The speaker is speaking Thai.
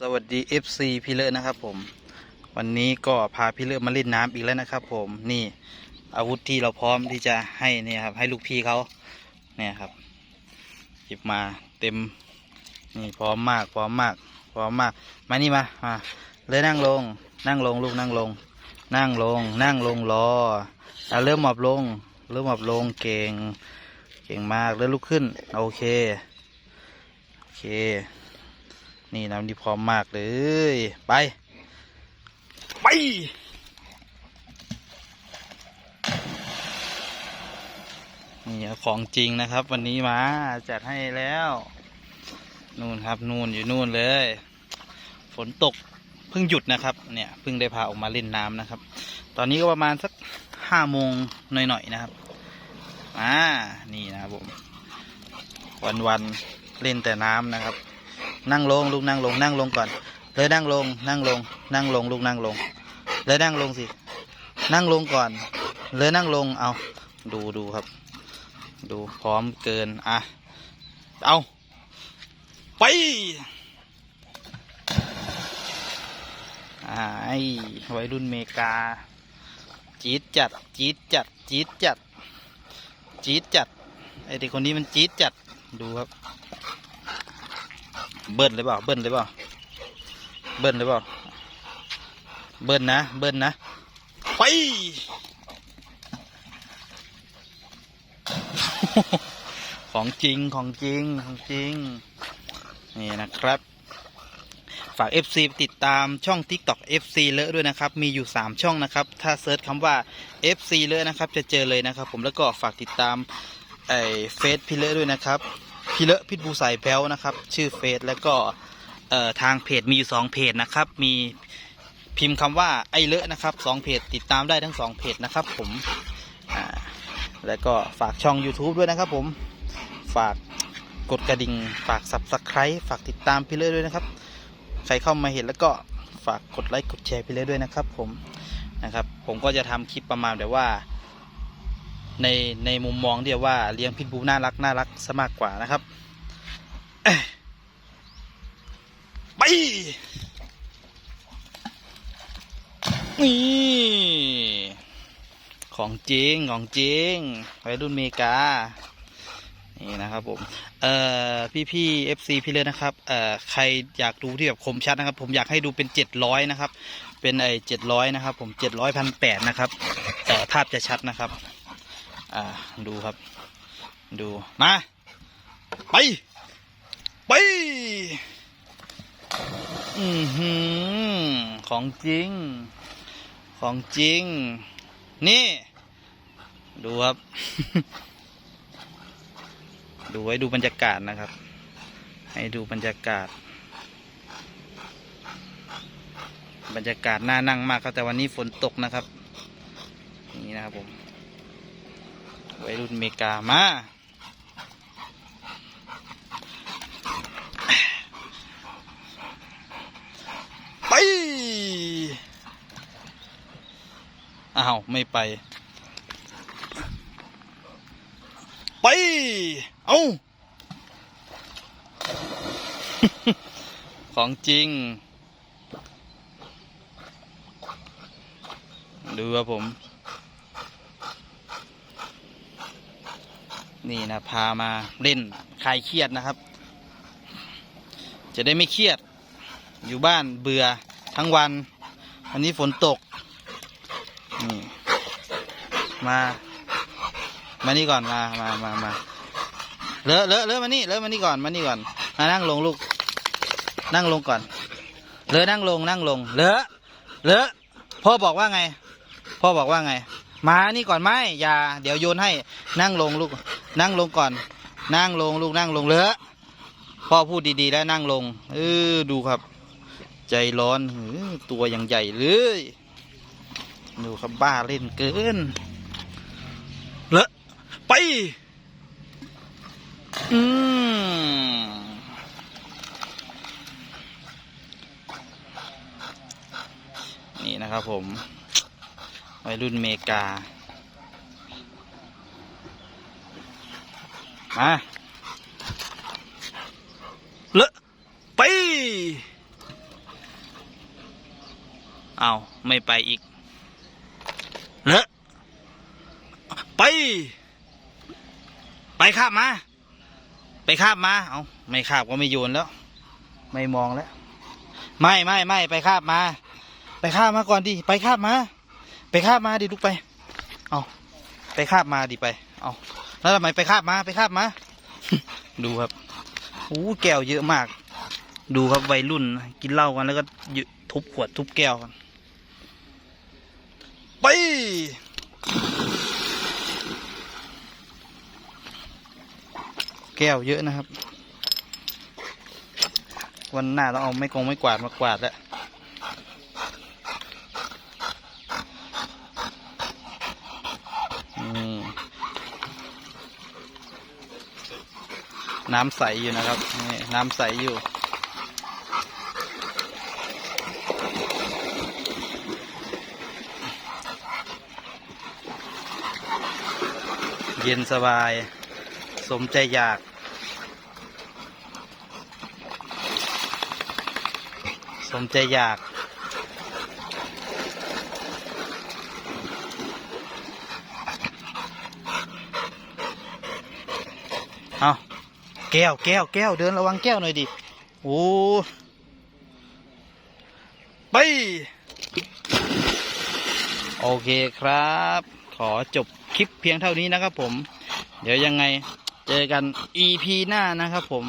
สวัสดี FC พี่เลอะนะครับผม วันนี้ก็พาพี่เลอะมาเล่นน้ำอีกแล้วนะครับผมนี่อาวุธที่เราพร้อมที่จะให้นี่ครับให้ลูกพี่เขาเนี่ยครับหยิบมาเต็มนี่พร้อมมากพร้อมมากพร้อมมากมานี่มามาเลยนั่งลง นั่งลงลูกนั่งลง นั่งลง นั่งลงรออะเริ่มหมอบลง เริ่มหมอบลงเก่ง เก่งมากเริ่มลุกขึ้นโอเคโอเค นี่น้ำนี่พร้อมมากเลย ไป ไป นี่ของจริงนะครับ วันนี้มาจัดให้แล้ว นู่นครับ นู่นอยู่นู่นเลย ฝนตกเพิ่งหยุดนะครับ เนี่ยเพิ่งได้พาออกมาเล่นน้ำนะครับ ตอนนี้ก็ประมาณสักห้าโมงหน่อยๆนะครับอ่านี่นะครับผมวันๆเล่นแต่น้ำนะครับ นั่งลงลูกนั่งลงนั่งลงก่อน เลยนั่งลง นั่งลง นั่งลงลูกนั่งลง เลยนั่งลงสิ นั่งลงก่อน เลยนั่งลงเอาดูดูครับ ดูพร้อมเกินอะเอาไปอ่าไอ้วัยรุ่นเมกา จี๊ดจัด จี๊ดจัด จี๊ดจัด จี๊ดจัด ไอเด็กคนนี้มันจี๊ดจัด ดูครับ เบิ้ลเลยเปล่าเบิ้ลเลยเปล่าเบิ้ลเลยเปล่าเบิ้ลนะ เบิ้ลนะไปของจริงของจริงของจริง นี่นะครับ ฝาก FC ติดตามช่อง TikTok FC เลอะด้วยนะครับ มีอยู่ 3 ช่องนะครับ ถ้าเซิร์ชคำว่า FC เลอะนะครับ จะเจอเลยนะครับ ผมแล้วก็ฝากติดตามไอ้เฟซพี่เลอะด้วยนะครับ พี่เลอะพิษบูสายแพ้วนะครับ ชื่อเฟซแล้วก็เอ่อทางเพจมีอยู่สองเพจนะครับ มีพิมพ์คำว่าไอเลอะนะครับสองเพจติดตามได้ทั้งสองเพจนะครับผมอ่าแล้วก็ฝากช่อง YouTube ด้วยนะครับผมฝากกดกระดิ่งฝาก Subscribe ฝากติดตามพี่เลอะด้วยนะครับ ใครเข้ามาเห็นแล้วก็ฝากกดไลค์กดแชร์พี่เลอะด้วยนะครับ ผมนะครับ ผมก็จะทำคลิปประมาณแบบว่า ในในมุมมองที่ว่าเลี้ยงพิทบูน่ารักน่ารักซะมากกว่านะครับไปนี่ของจริงของจริงวัยรุ่นเมกานี่นะครับผม เอ่อพี่พี่เอฟซีพี่เลยนะครับ เอ่อใครอยากดูที่แบบคมชัดนะครับ ผมอยากให้ดูเป็นเจ็ดร้อยนะครับ เป็นไอเจ็ดร้อยนะครับ ผมเจ็ดร้อยพันแปดนะครับแต่ภาพจะชัดนะครับ อ่า ดูครับ ดู มา ไป ไป อือหือ ของจริง ของจริง นี่ ดูครับ ดูไว้ดูบรรยากาศนะครับ ให้ดูบรรยากาศบรรยากาศน่านั่งมากครับแต่วันนี้ฝนตกนะครับ นี่นะครับผม วัยรุ่นเมกามาไปอ้าว ไม่ไป ไป เอาของจริง ดูครับผม นี่นะพามาเล่นคลายเครียดนะครับ จะได้ไม่เครียด อยู่บ้านเบื่อทั้งวัน วันนี้ฝนตกนี่มา มานี่ก่อนมามามามาเลอะเลอะเลอะมานี่เลอะมานี่ก่อนมานี่ก่อนมานั่งลงลูก นั่งลงก่อน เลอะนั่งลงนั่งลง เลอะเลอะพ่อบอกว่าไง พ่อบอกว่าไง มานี่ก่อนไม่อย่า เดี๋ยวโยนให้นั่งลงลูก นั่งลงก่อน นั่งลงลูกนั่งลงเลอะพ่อพูดดีๆแล้วนั่งลง เออดูครับ ใจร้อนหือตัวอย่างใหญ่เลยดูครับบ้าเล่นเกิน เลอะไป อืมนี่นะครับผมวัยรุ่นเมกา มาเลอะไปเอาไม่ไปอีกเลอะไป ไปคาบมา ไปคาบมาเอาไม่คาบก็ไม่โยนแล้ว ไม่มองแล้ว ไม่ไม่ไม่ไปคาบมา ไปคาบมาก่อนดิไปคาบมา ไปคาบมาดิลูกไป เอาไปคาบมาดิไป เอา แล้วทำไมไปคาบมาไปคาบมา ดูครับโอ้แก้วเยอะมาก ดูครับวัยรุ่น กินเหล้ากันแล้วก็ทุบขวดทุบแก้วกันไปแก้วเยอะนะครับ วันหน้าต้องเอาไม้กงไม้กวาดมากวาดแล้ว น้ำใสอยู่นะครับนี่น้ำใสอยู่เย็นสบาย สมใจอยาก สมใจอยาก เอา แก้วแก้วแก้วเดินระวังแก้วหน่อยดิโอ้ไปโอเคครับ ขอจบคลิปเพียงเท่านี้นะครับผม เดี๋ยวยังไงเจอกัน EP หน้านะครับผม